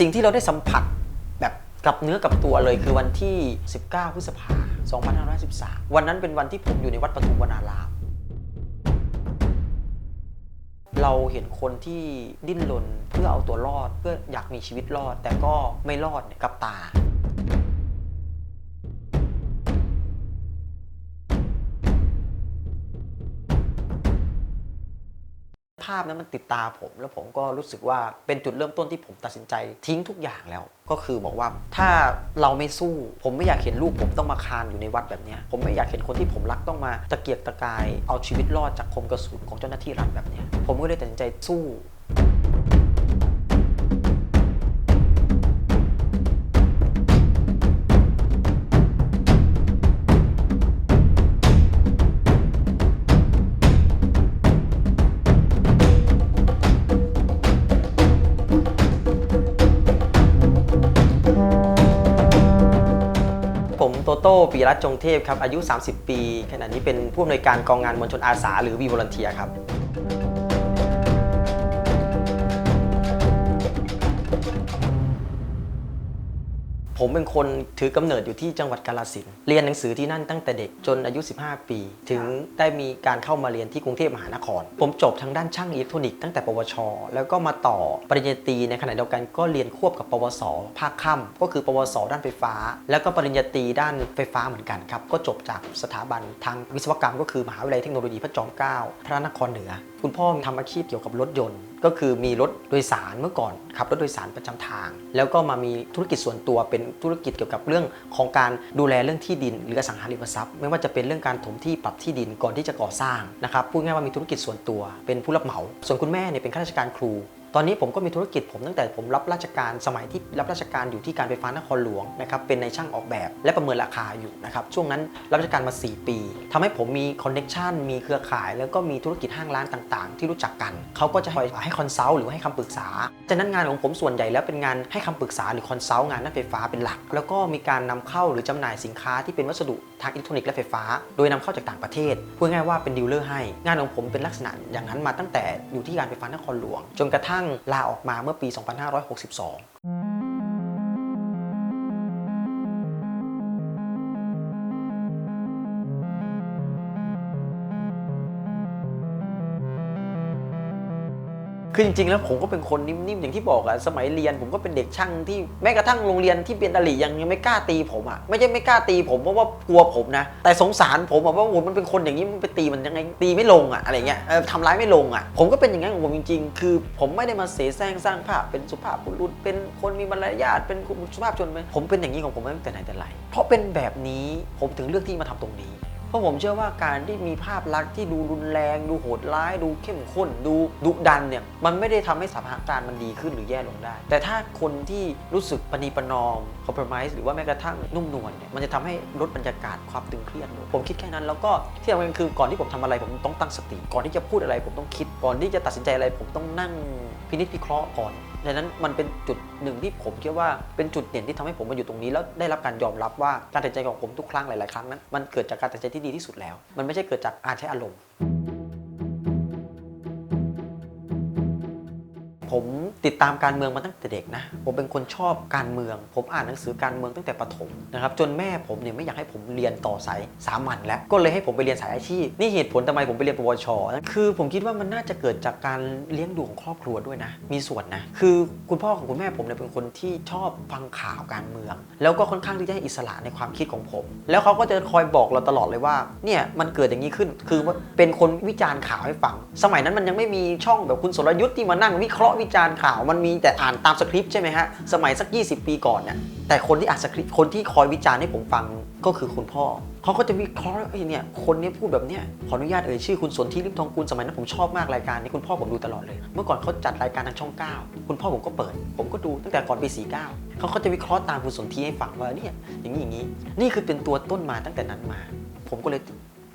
สิ่งที่เราได้สัมผัสแบบกับเนื้อกับตัวเลยคือวันที่ 19 พฤษภาคม 2513 วันนั้นเป็นวันที่ผมอยู่ในวัดปฐุมวนาราม เราเห็นคนที่ดิ้นรนเพื่อเอาตัวรอดเพื่ออยากมีชีวิตรอด แต่ก็ไม่รอดกับตา ภาพนั้นมันติดตาผม แล้วผมก็รู้สึกว่าเป็นจุดเริ่มต้นที่ผมตัดสินใจทิ้งทุกอย่างแล้ว ก็คือบอกว่าถ้าเราไม่สู้ ผมไม่อยากเห็นลูกผมต้องมาคานอยู่ในวัดแบบนี้ผมไม่อยากเห็นคนที่ผมรักต้องมาตะเกียกตะกาย เอาชีวิตรอดจากคมกระสุนของเจ้าหน้าที่รัฐแบบนี้ผมก็เลยตัดสินใจสู้ ปีรัตจงเทพครับ อายุ 30 ปี ขณะนี้เป็นผู้อำนวยการกองงานมวลชนอาสา หรือวีวอลันเทียครับ ผมเป็นคนถือกำเนิดอยู่ที่จังหวัดกาลสินเรียนหนังสือที่นั่นตั้งแต่เด็กจนอายุ 15 ปี ถึงได้มีการเข้ามาเรียนที่กรุงเทพมหานคร ผมจบทางด้านช่างอิเล็กทรอนิกส์ตั้งแต่ปวช แล้วก็มาต่อปริญญาตรีในขณะเดียวกันก็เรียนควบกับปวส ภาคค่ำก็คือ ปวส ด้านไฟฟ้า แล้วก็ปริญญาตรีด้านไฟฟ้าเหมือนกันครับก็จบจากสถาบันทางวิศวกรรม ก็คือมหาวิทยาลัยเทคโนโลยีพระจอมเกล้าพระนครเหนือ คุณพ่อทำอาชีพเกี่ยวกับรถยนต์ ก็คือมีรถโดยสารเมื่อก่อนขับรถโดยสารประจำทาง แล้วก็มามีธุรกิจส่วนตัวเป็นธุรกิจเกี่ยวกับเรื่องของการดูแลเรื่องที่ดิน หรืออสังหาริมทรัพย์ ไม่ว่าจะเป็นเรื่องการถมที่ปรับที่ดินก่อนที่จะก่อสร้างนะครับพูดง่ายๆว่ามีธุรกิจส่วนตัว เป็นผู้รับเหมา ส่วนคุณแม่เนี่ยเป็นข้าราชการครู ตอนนี้ผมก็มีธุรกิจผมตั้งแต่ผมรับราชการสมัยที่รับราชการอยู่ที่การไฟฟ้านครหลวงนะครับเป็นในช่างออกแบบและประเมินราคาอยู่นะครับช่วงนั้นรับราชการมา 4 ปีทำให้ผมมีคอนเน็ชันมีเครือข่าย แล้วก็มีธุรกิจห้างร้านต่างๆ ที่รู้จักกัน เขาก็จะคอยให้คอนซัลท์หรือให้คำปรึกษาจากนั้นงานของผมส่วนใหญ่แล้วเป็นงานให้คำปรึกษาหรือคอนซัลท์งานด้านไฟฟ้าเป็นหลัก แล้วก็มีการนำเข้าหรือจำหน่ายสินค้าที่เป็นวัสดุทางอิเล็กทรอนิกส์และไฟฟ้า โดยนำเข้าจากต่างประเทศพูดง่ายว่าเป็นดีลเลอร์ให้ งานของผมเป็นลักษณะอย่างนั้นมาตั้งแต่อยู่ที่การไฟฟ้านครหลวง จนกระทั่งลาออกมาเมื่อปี 2562 คือจริงๆแล้วผมก็เป็นคนนิ่มๆอย่างที่บอกอะสมัยเรียนผมก็เป็นเด็กช่างที่แม้กระทั่งโรงเรียนที่เป็นอลียังยังไม่กล้าตีผมอะไม่ใช่ไม่กล้าตีผมเพราะว่ากลัวผมนะ แต่สงสารผมอะว่าโอ้มันเป็นคนอย่างนี้มันไปตีมันยังไงตีไม่ลงอะอะไรเงี้ยเออทำร้ายไม่ลงอะผมก็เป็นอย่างนั้นของผมจริง ๆ คือผมไม่ได้มาเสแสร้งสร้างภาพเป็นสุภาพบุรุษเป็นคนมีมารยาทเป็นสุภาพชนไหมผมเป็นอย่างนี้ของผมมาตั้งแต่ไหนแต่ไรเพราะเป็นแบบนี้ผมถึงเลือกที่มาทำตรงนี้ ราะผมเชื่อว่าการที่มีภาพลักษณ์ที่ดูรุนแรง ดูโหดร้าย ดูเข้มข้น ดูดุดันเนี่ยมันไม่ได้ทำให้สถานการณ์มันดีขึ้นหรือแย่ลงได้ แต่ถ้าคนที่รู้สึกปณีประนอมคอมเพลมไพร์หรือว่าแม้กระทั่งนุ่มนวลเนี่ยมันจะทำให้ลดบรรยากาศความตึงเครียดลงผมคิดแค่นั้นแล้วก็ที่สำคัญคือก่อนที่ผมทำอะไรผมต้องตั้งสติ ก่อนที่จะพูดอะไรผมต้องคิด ก่อนที่จะตัดสินใจอะไรผมต้องนั่งพินิจพิเคราะห์ก่อน ดังนั้นมันเป็นจุดหนึ่งที่ผมคิดว่าเป็นจุดเด่นที่ทำให้ผมมาอยู่ตรงนี้ แล้วได้รับการยอมรับว่าการตัดใจของผมทุกครั้งหลาย ๆ ครั้งนั้นมันเกิดจากการตัดใจที่ดีที่สุดแล้ว มันไม่ใช่เกิดจากอาใช้อารมณ์ ผมติดตามการเมืองมาตั้งแต่เด็กนะ ผมเป็นคนชอบการเมือง ผมอ่านหนังสือการเมืองตั้งแต่ประถมนะครับ จนแม่ผมเนี่ยไม่อยากให้ผมเรียนต่อสายสามัญแล้ว ก็เลยให้ผมไปเรียนสายอาชีพ นี่เหตุผลทำไมผมไปเรียนปวช คือผมคิดว่ามันน่าจะเกิดจากการเลี้ยงดูของครอบครัวด้วยนะ มีส่วนนะ คือคุณพ่อของคุณแม่ผมเนี่ยเป็นคนที่ชอบฟังข่าวการเมือง แล้วก็ค่อนข้างที่จะให้อิสระในความคิดของผม แล้วเขาก็จะคอยบอกเราตลอดเลยว่า เนี่ยมันเกิดอย่างนี้ขึ้น คือว่าเป็นคนวิจารณ์ข่าวให้ฟัง สมัยนั้นมันยังไม่มีช่องแบบคุณสรยุทธ์ที่มานั่งวิเคราะห์วิจารณ์ข่าวมันมีแต่อ่านตามสคริปต์ใช่ไหมฮะ สมัยสัก 20 ปีก่อนเนี่ยแต่คนที่อ่านสคริปต์คนที่คอยวิจารณ์ให้ผมฟังก็คือคุณพ่อ เขาก็จะวิเคราะห์ไอ้เนี่ยคนนี้พูดแบบเนี้ยขออนุญาตเอ่ยชื่อคุณสนธิริมทองกุลสมัยนั้นผมชอบมากรายการนี้คุณพ่อผมดูตลอดเลย เมื่อก่อนเขาจัดรายการทางช่อง 9 คุณพ่อผมก็เปิด ผมก็ดูตั้งแต่ก่อนปี 49 เขาก็จะวิเคราะห์ตามคุณสนธิให้ฟังว่าเนี่ยอย่างนี้อย่างนี้ นี่คือเป็นตัวต้นมาตั้งแต่นั้นมา ผมก็เลย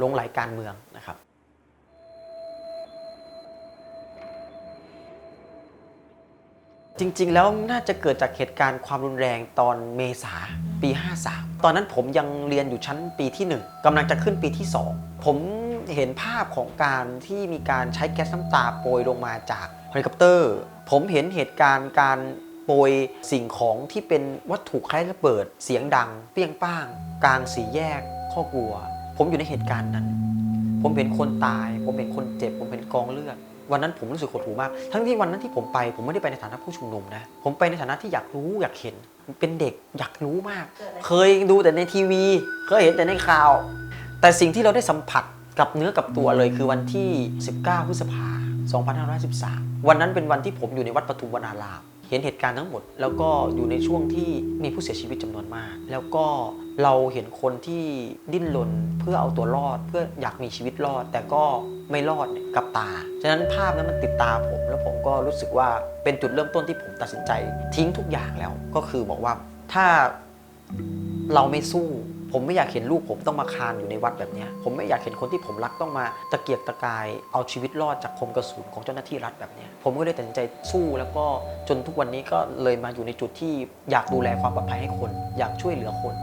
ลงรายการเมืองนะครับ จริง ๆ แล้วน่าจะเกิดจากเหตุการณ์ความรุนแรงตอนเมษาปี 53 ตอนนั้นผมยังเรียนอยู่ชั้นปีที่ 1กำลังจะขึ้นปีที่ 2 ผมเห็นภาพของการที่มีการใช้แก๊สน้ำตาโปรยลงมาจากเฮลิคอปเตอร์ ผมเห็นเหตุการณ์การโปรยสิ่งของที่เป็นวัตถุคล้ายระเบิด เสียงดัง เปี้ยงป้าง กลางสี่แยกข้อกลัว ผมอยู่ในเหตุการณ์นั้น ผมเห็นคนตาย ผมเห็นคนเจ็บ ผมเห็นกองเลือด วันนั้นผมรู้สึกหดหู่มาก ทั้งที่วันนั้นที่ผมไป ผมไม่ได้ไปในฐานะผู้ชุมนุมนะ ผมไปในฐานะที่อยากรู้อยากเห็น เป็นเด็กอยากรู้มาก เคยดูแต่ในทีวี เคยเห็นแต่ในข่าว แต่สิ่งที่เราได้สัมผัสกับเนื้อกับตัวเลยคือวันที่ 19 พฤษภา2513 วันนั้นเป็นวันที่ผมอยู่ในวัดปทุมวนาราม เห็นเหตุการณ์ทั้งหมด แล้วก็อยู่ในช่วงที่มีผู้เสียชีวิตจำนวนมาก แล้วก็ เราเห็นคนที่ดิ้นรนเพื่อเอาตัวรอด เพื่ออยากมีชีวิตรอด แต่ก็ไม่รอดเนี่ยกับตา ฉะนั้นภาพนั้นมันติดตาผม แล้วผมก็รู้สึกว่าเป็นจุดเริ่มต้นที่ผมตัดสินใจ ทิ้งทุกอย่างแล้วก็คือบอกว่าถ้าเราไม่สู้ ผมไม่อยากเห็นลูกผมต้องมาคานอยู่ในวัดแบบเนี้ยผมไม่อยากเห็นคนที่ผมรักต้องมาตะเกียกตะกายเอาชีวิตรอดจากคมกระสุนของเจ้าหน้าที่รัฐแบบเนี้ยผมก็เลยตัดสินใจสู้แล้วก็จนทุกวันนี้ก็เลยมาอยู่ในจุดที่อยากดูแลความปลอดภัยให้คน อยากช่วยเหลือคน